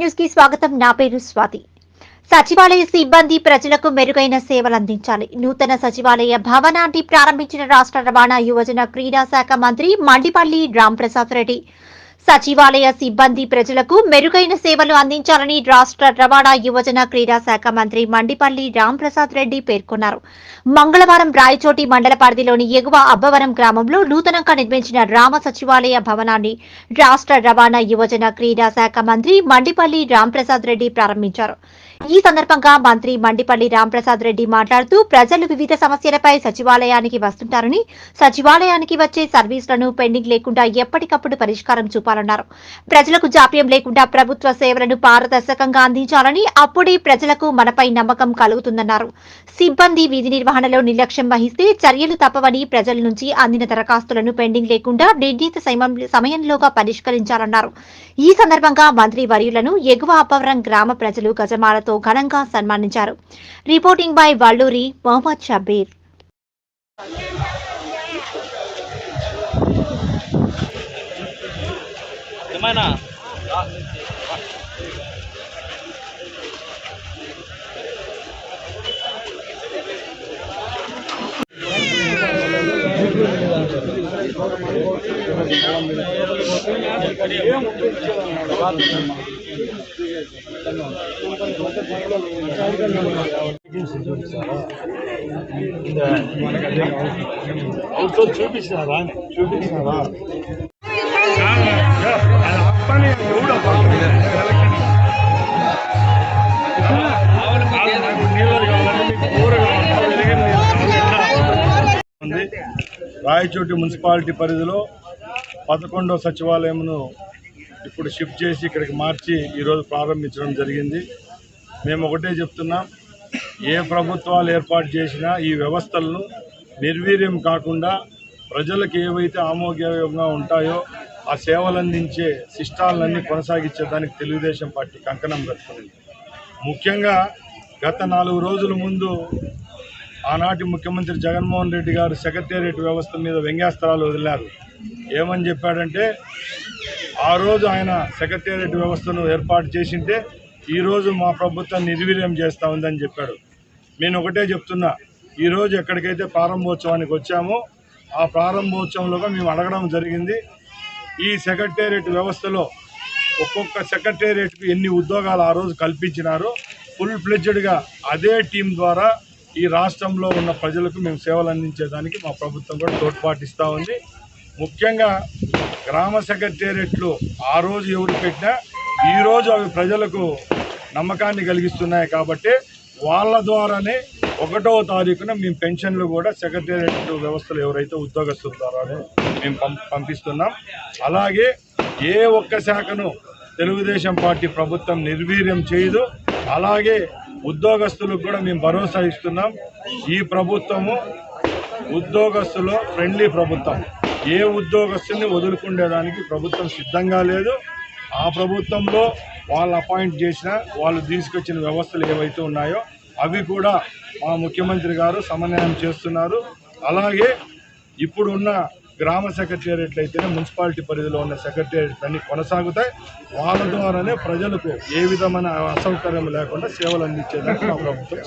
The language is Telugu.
న్యూస్కి స్వాగతం. నా పేరు స్వాతి. సచివాలయ సిబ్బంది ప్రజలకు మెరుగైన సేవలు అందించాలి. నూతన సచివాలయ భవనాన్ని ప్రారంభించిన రాష్ట్ర రవాణా యువజన క్రీడా శాఖ మంత్రి మండిపల్లి రాంప్రసాద్ రెడ్డి. సచివాలయ సిబ్బంది ప్రజలకు మెరుగైన సేవలు అందించాలని రాష్ట్ర రవాణా యువజన క్రీడా శాఖ మంత్రి మండిపల్లి రాంప్రసాద్ రెడ్డి పేర్కొన్నారు. మంగళవారం రాయచోటి మండల పరిధిలోని ఎగువ అబ్బవరం గ్రామంలో నూతనంగా నిర్మించిన రామ సచివాలయ భవనాన్ని రాష్ట్ర రవాణా యువజన క్రీడా శాఖ మంత్రి మండిపల్లి రాంప్రసాద్ రెడ్డి ప్రారంభించారు. ఈ సందర్భంగా మంత్రి మండిపల్లి రాంప్రసాద్ రెడ్డి మాట్లాడుతూ ప్రజలు వివిధ సమస్యలపై సచివాలయానికి వస్తుంటారని సచివాలయానికి వచ్చే సర్వీసులను పెండింగ్ లేకుండా ఎప్పటికప్పుడు పరిష్కారం చూపాలన్నారు. ప్రజలకు జాప్యం లేకుండా ప్రభుత్వ సేవలను పారదర్శకంగా అందించాలని అప్పుడే ప్రజలకు మనపై నమ్మకం కలుగుతుందన్నారు. సిబ్బంది విధి నిర్వహణలో నిర్లక్ష్యం వహిస్తే చర్యలు తప్పవని ప్రజల నుంచి అందిన దరఖాస్తులను పెండింగ్ లేకుండా నిర్ణీత సమయం- సమయంలోగా పరిష్కరించాలన్నారు. ఈ సందర్భంగా మంత్రి వర్యులను ఎగువ అపవరం గ్రామ ప్రజలు గజమాలతో ఘనంగా సన్మానించారు. రిపోర్టింగ్ బై వల్లూరి మొహమ్మద్ షబీర్ ఏమైనా? అవుట్తో చూపించినారా చూపించినారా అప్పని రాయచోటి మున్సిపాలిటీ పరిధిలో పదకొండవ సచివాలయంను ఇప్పుడు షిఫ్ట్ చేసి ఇక్కడికి మార్చి ఈరోజు ప్రారంభించడం జరిగింది. మేము ఒకటే చెప్తున్నాం ఏ ప్రభుత్వాలు ఏర్పాటు చేసినా ఈ వ్యవస్థలను నిర్వీర్యం కాకుండా ప్రజలకు ఏవైతే ఆమోగ్యంగా ఉంటాయో ఆ సేవలు అందించే శిష్టాలన్నీ కొనసాగించేదానికి తెలుగుదేశం పార్టీ కంకణం కట్టుకునింది ముఖ్యంగా గత నాలుగు రోజుల ముందు ఆనాటి ముఖ్యమంత్రి జగన్మోహన్ రెడ్డి గారు సెక్రటేరియట్ వ్యవస్థ మీద వ్యంగ్యాస్త్రాలు వదిలారు. ఏమని చెప్పాడంటే ఆ రోజు ఆయన సెక్రటేరియట్ వ్యవస్థను ఏర్పాటు చేసింటే ఈరోజు మా ప్రభుత్వం నిర్వీర్యం చేస్తూ ఉందని చెప్పాడు. నేను ఒకటే చెప్తున్నా ఈరోజు ఎక్కడికైతే ప్రారంభోత్సవానికి వచ్చామో ఆ ప్రారంభోత్సవంలోగా మేము అడగడం జరిగింది. ఈ సెక్రటేరియట్ వ్యవస్థలో ఒక్కొక్క సెక్రటేరియట్కి ఎన్ని ఉద్యోగాలు ఆ రోజు కల్పించినారో ఫుల్ ఫ్లెడ్జ్డ్గా అదే టీం ద్వారా ఈ రాష్ట్రంలో ఉన్న ప్రజలకు మేము సేవలు అందించేదానికి మా ప్రభుత్వం కూడా తోడ్పాటిస్తూ ఉంది. ముఖ్యంగా గ్రామ సెక్రటేరియట్లు ఆ రోజు ఎవరు పెట్టినా ఈరోజు అవి ప్రజలకు నమ్మకాన్ని కలిగిస్తున్నాయి కాబట్టి వాళ్ళ ద్వారానే ఒకటవ తారీఖున మేము పెన్షన్లు కూడా సెక్రటేరియట్ వ్యవస్థలు ఎవరైతే ఉద్యోగస్తుల ద్వారానే మేము పంపిస్తున్నాం. అలాగే ఏ ఒక్క శాఖను తెలుగుదేశం పార్టీ ప్రభుత్వం నిర్వీర్యం చేయదు. అలాగే ఉద్యోగస్తులకు కూడా మేము భరోసా ఇస్తున్నాం. ఈ ప్రభుత్వము ఉద్యోగస్తులు ఫ్రెండ్లీ ప్రభుత్వం. ఏ ఉద్యోగస్తుల్ని వదులుకుండేదానికి ప్రభుత్వం సిద్ధంగా లేదు. ఆ ప్రభుత్వంలో వాళ్ళు అపాయింట్ చేసిన వాళ్ళు తీసుకొచ్చిన వ్యవస్థలు ఏవైతే ఉన్నాయో అవి కూడా మా ముఖ్యమంత్రి గారు సమన్వయం చేస్తున్నారు. అలాగే ఇప్పుడున్న గ్రామ సెక్రటేరియట్లు అయితేనే మున్సిపాలిటీ పరిధిలో ఉన్న సెక్రటేరియట్లు అన్ని కొనసాగుతాయి. వాళ్ళ ద్వారానే ప్రజలకు ఏ విధమైన అసౌకర్యం లేకుండా సేవలు అందించేందుకు మా ప్రభుత్వం